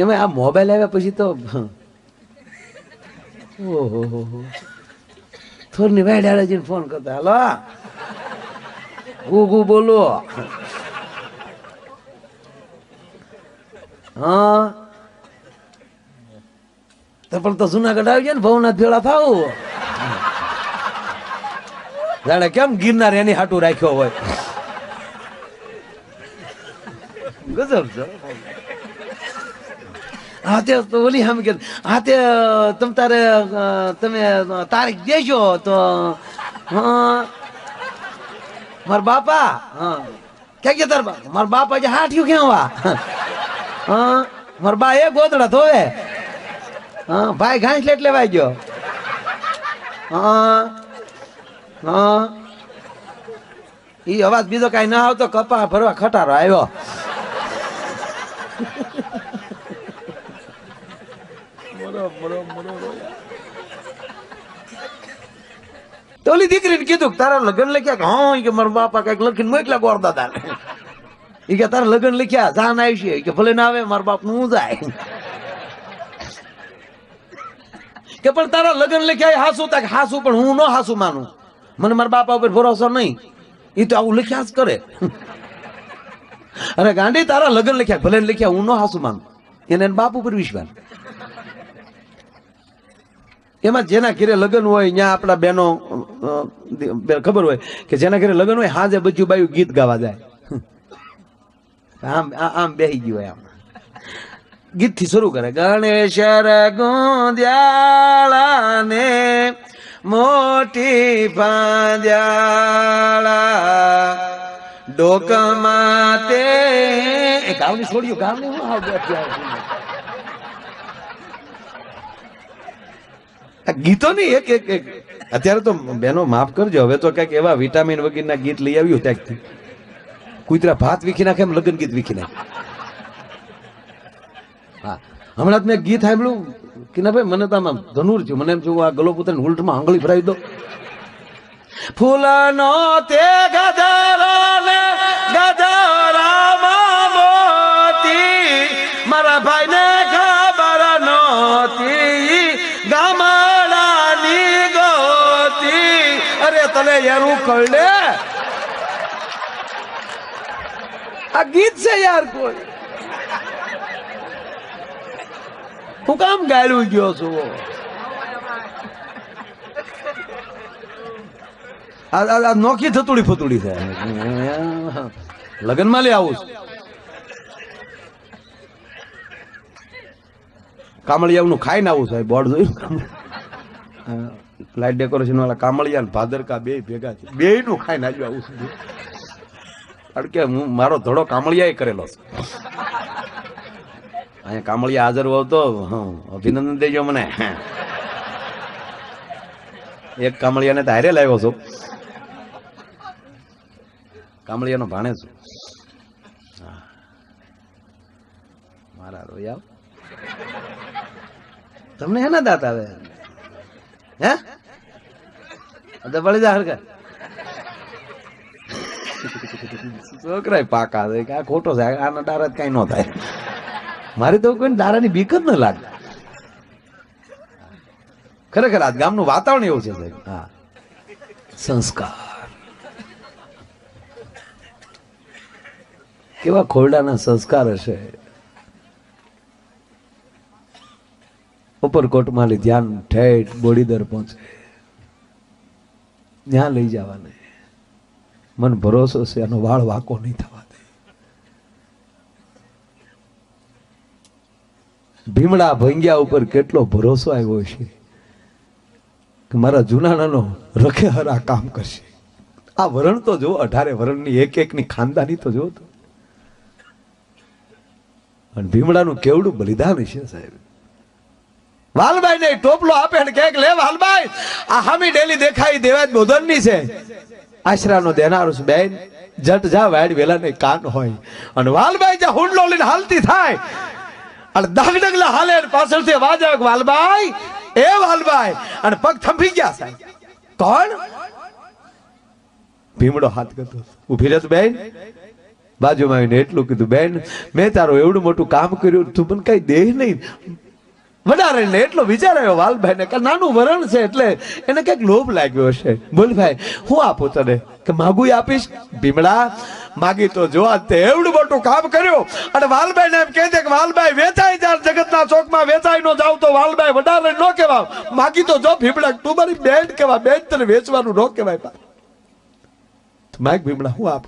એમાં આ મોબાઈલ આવ્યા પછી તો ઓહો થોરની વાડ આડે ફોન કરતા, હાલો ગુ બોલો. હા. તો પણ તો જુનાગઢ આવી જાય ને, ભવનાથ ભેળા થાવ. જાણે કેમ ગિરનાર એની હાટું રાખ્યો હોય. ગજબ છે. હા તે ઓલી હમ કે હા તે તમ તારે તમે તારીખ દેજો તો, હા, મારા બાપા, હા. ક્યાં કે તાર બાપા? મારા બાપા જે હાઠ્યું ક્યાં વા હા, મારા બા એ ગોદડા ધોવે. હા, ભાઈ ઘાસ લેટ લેવાઈ ગયો હા હા. એ અવાજ બીજો કાંઈ ના આવતો, કપા ભરવા ખટારો આવ્યો. ઓલી દીકરીને કીધું તારા લગ્ન લખ્યા હા કે મારા બાપા કંઈક લખીને મોકલા ગોરતા તારે એ કે, તારા લગ્ન લખ્યા, જાન આવશે કે, ભલે ના આવે, મારા બાપનું જાય. કે, પણ તારા લગ્ન લખ્યા હાસુ તા હાસુ, પણ હું ન હાસુ માનું. મને મારા બાપા ઉપર ભરોસો નહીં. એ તો આવું લખ્યા જ કરે. અરે ગાંડી, તારા લગ્ન લખ્યા, ભલે લખ્યા, હું ન હાસુ માનું. એને બાપ ઉપર વિશ્વાસ. એમાં જેના ઘરે લગ્ન હોય ત્યાં આપણા બહેનો ખબર હોય કે જેના ઘરે લગ્ન હોય, હાજે બધું બાયું ગીત ગાવા જાય. આમ આમ બેહી ગયું હોય આમ. ગીતથી શરૂ કરે ગણેશ ગોંદ્યાળા ને મોટી પાંદ્યાળા ડોકમાં તે ગાવની છોડ્યું ગાવની હું આવે આ ગીતો ની એક એક એક. અત્યારે તો બેનો માફ કરજો, હવે તો કંઈક એવા વિટામિન વગેરેના ગીત લઈ આવ્યું ત્યાંથી કુતરા ભાત વીખી નાખે એમ લગ્ન ગીત વીખી નાખે. હા. હમણાં જ મેં ગીત સાંભળ્યું કે ના ભાઈ, મને તો આમાં ધનુર છું. મને એમ છું આ ગલો પુત્ર ઉલટમાં આંગળી ભરાવી દો ફૂલનો તે ગધરો તને યારું કળે આ ગીત છે યાર કોઈ. હું કામ ગાયલું ગયો છું? આ નોખી થતુડી ફતુડી છે. લગ્નમાં લઈ આવું છું. કામળિયાનું ખાઈને આવું સાહેબ બોર્ડ જોયું? લાઇટ ડેકોરેશન વાળા કામળિયા ને ભાદરકા બે ભેગા છે બે નું ખાઈને આજુ આવું છું કારણ કે હું, મારો ધડો કામળિયાએ કરેલો છે. અહીંયા કામળિયા હાજર હોવ તો અભિનંદન દેજો મને. એક કામળિયાને તો હારે લાવ્યો છું. કામળિયાનો ભાણે છું. હા. મારા રોયા તમને હેના દાંત આવે? હે? પડી જા હરકા છોકરા પાકા છે આ ખોટો છે આના દારા કઈ ન થાય મારી તો કોઈ દારાની બીક જ ન લાગે ખરેખર આ ગામનું વાતાવરણ એવું છે સાહેબ હા સંસ્કાર કેવા ખોરડાના સંસ્કાર હશે ઉપરકોટમાં લઈ ધ્યાન ઠેઠ બોડીદર પહોંચે ત્યાં લઈ જવાને. મન ભરોસો છે, આનો વાળ વાકો નહીં થવા દે. ભીમડા ભંગ્યા ઉપર કેટલો ભરોસો આવ્યો છે કે મારા જૂનાણાનો રખે હરા કામ કરશે. આ વરણ તો જો અઢારે વરણની એક એકની ખાનદાની તો જો તો. અને ભીમડાનું કેવડું બલિદાન છે સાહેબ. વાલભાઈ ને ટોપલો આપે ને કહે લે વાલભાઈ આ હામી ડેલી દેખાઈ દેવાજ બોધનની છે. આશરાનો દેનારો છે બેન. જટ જા વાડ વેલા ને કાન હોય. અને વાલભાઈ જા હુંડલો લઈને હાલતી થાય. અને દાગ ડગલા હાલે પાછળ પાછળથી અવાજ આવે વાલભાઈ એ વાલભાઈ અને પગ થંભી ગયા સાહેબ. કોણ? ભીમડો હાથ કરતો ઊભી રહેતો બેન. બાજુમાં આવીને એટલું કીધું, બેન, મેં તારું એવડું મોટું કામ કર્યું, તું મને કઈ દેહ નહીં. વધારે એટલે એટલો વિચાર આવ્યો વાલભાઈ ને કે નાનું વરણ છે એટલે એને કંઈક લોભ લાગ્યો હશે. બોલ ભાઈ, હું આપું તને કે માગું આપીશ? ભીમડા, માગી તો જો તે એવડું મોટું કામ કર્યું. અને વાલભાઈ ને એમ કહે છે કે વાલભાઈ વેચાઈ જા જગતના ચોકમાં વેચાઈ નો જાવ તો વાલભાઈ વધારે ન કહેવા માગી તો જો ભીમડા, તું મારી બેન કહેવા બેન તને વેચવાનું ન કહેવાય માગ ભીમડા, હું આપ?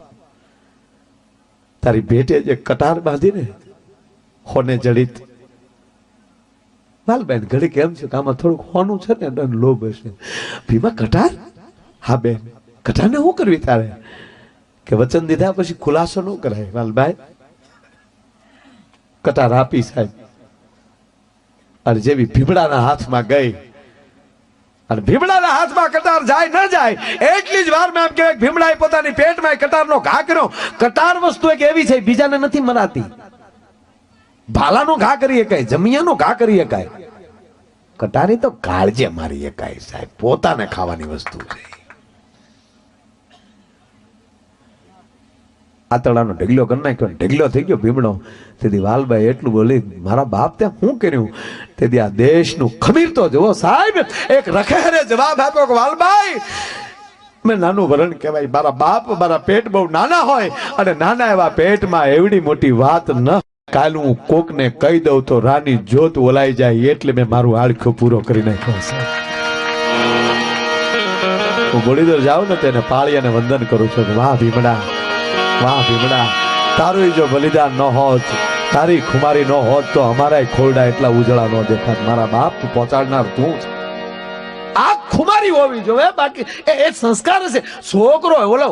તારી ભેટે જે કટાર બાંધીને, હોને જડિત વાલબેન ઘડી કેમ છે આમાં થોડુંક હોનું છે ને લોભ હશે. ભીમા, કટાર? હા, બેન. કટારને શું કરવી તારે? કે વચન દીધા પછી ખુલાસો ન કરાય વાલભાઈ કટાર આપી સાહેબ. અને જેવી ભીમડાના હાથમાં ગઈ, અને ભીમડાના હાથમાં કટાર જાય ન જાય, એટલી જ વારમાં એમ કહેવાય ભીમડાએ પોતાની પેટમાં કટારનો ઘા કર્યો. કટાર વસ્તુ એક એવી છે, બીજાને નથી મનાતી ભાલાનો ઘા કરી શકાય જમિયાનો ઘા કરી શકાય કટારી તો કાળજે મારી શકાય સાહેબ, પોતાને ખાવાની વસ્તુ છે. આતળાનો ઢગલો કરી નાખ્યો ઢગલો થઈ ગયો ભીમડો તેથી વાલભાઈ એટલું બોલી, મારા બાપ ત્યાં શું કર્યું? તેથી આ દેશનું ખમીર તો જુઓ સાહેબ, એક રખેરે જવાબ આપ્યો કે વાલભાઈ મેં નાનું વરણ કહેવાય, મારા બાપ મારા પેટ બહુ નાના હોય અને નાના એવા પેટમાં એવડી મોટી વાત ન કાલ હું કોકને કહી દઉં તો રાની જોત ઓલાઈ જાય એટલે મેં મારું આળખો પૂરો કરી નાખ્યો હું બોડીદર જાઉં ને તેને પાળી વંદન કરું છું વાહ ભીમડા વાહ ભીમડા, તારું જો બલિદાન ન હોત, તારી ખુમારી ન હોત તો અમારા ખોરડા એટલા ઉજળા ન દેખાત. મારા બાપ પહોંચાડનાર તું આ ખુમારી હોવી જોવે બાકી એ એ સંસ્કાર છે. છોકરો ઓલો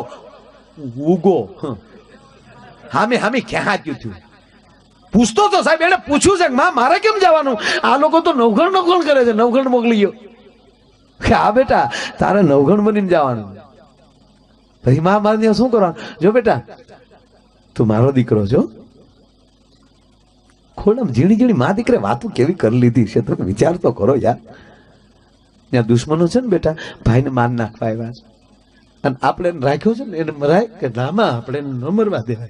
ઉગો. હામે. હામે ક્યાં ગયું થયું પૂછતો તો સાહેબ એને પૂછ્યું છે કે માં, મારે કેમ જવાનું? આ લોકો તો નવઘણ નવઘણ કરે છે, નવઘણ મોકલી ગયો. કે આ બેટા, તારે નવઘણ બનીને જવાનું. પછી માં મારે શું કરવાનું? જો બેટા, તું મારો દીકરો છો. ખોડમ ઝીણી ઝીણી મા દીકરે વાતો કેવી કરી લીધી છે, તમે વિચાર તો કરો યાર. ત્યાં દુશ્મનો છે ને બેટા, ભાઈને માન નાખવા આવ્યા છે. અને આપણે રાખ્યો છે ને, એને મરાય કે નામાં આપણે ન મરવા દેવાય.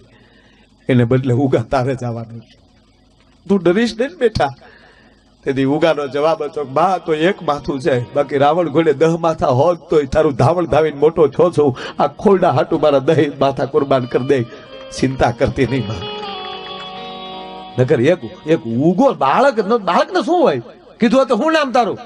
એને બદલે ઉગા તારે જવાનું તું ડરીશ નહીં બેઠા તેથી ઉગાનો જવાબ હતો, બા, તો એક માથું છે, બાકી રાવણ ઘોડે દહ માથા હોત તોય તારું ધાવણ ધાવીને મોટો છો છું. આ ખોરડા હાટું મારા દહીં માથા કુરબાન કરી દે. ચિંતા કરતી નહીં માં નગર એક એક ઉગો બાળક ન- બાળકને શું હોય? કીધું તો શું નામ તારું?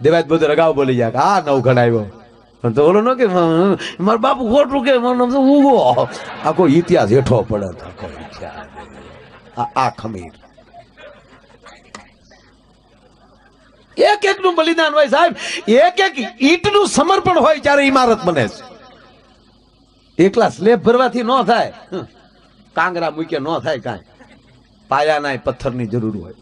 દેવાય બધું રગાવ બોલી જાય આ નવ પણ તો ઓલો ન કે "હમ, મારા બાપુ ખોટું કે. મારું નામ ઉગો આખો ઇતિહાસ હેઠો પડે આખો ઇતિહાસ. આ ખમીર. એક એક નું બલિદાન હોય સાહેબ એક એક ઈટનું સમર્પણ હોય ત્યારે ઇમારત બને છે. એકલા સ્લેબ ભરવાથી ન થાય. કાંગરા મૂકે ન થાય કાંઈ. પાયાના પથ્થરની જરૂર હોય.